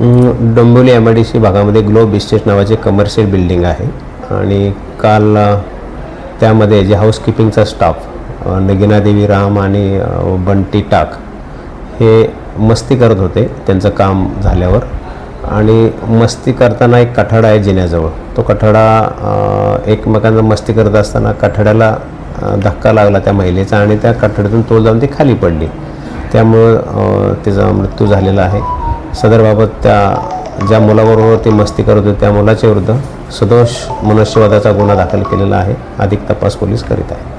Dombivli M I D C भागामध्ये globe estate नावाचे commercial building आहे. आणि काल त्यामध्ये जे हाऊसकीपिंगचा स्टाफ नगिनादेवी देवी राम आणि बंटी टाक हे मस्ती करत होते त्यांचं काम झाल्यावर. आणि मस्ती करताना एक कठाडा आहे जिन्याजवळ. तो कठाडा एकमेकांना मस्ती करत असताना कठाड्याला धक्का लागला त्या महिलेचा आणि त्या कठाड्यातून तोल जाऊन ती खाली पडली. त्यामुळं तिचा मृत्यू झालेला आहे. सदरबाबत त्या ज्या मुलाबरोबर ती मस्ती करत होती त्या मुलाच्या विरुद्ध सदोष मनुष्यवादाचा गुन्हा दाखल केलेला आहे. अधिक तपास पोलीस करीत आहे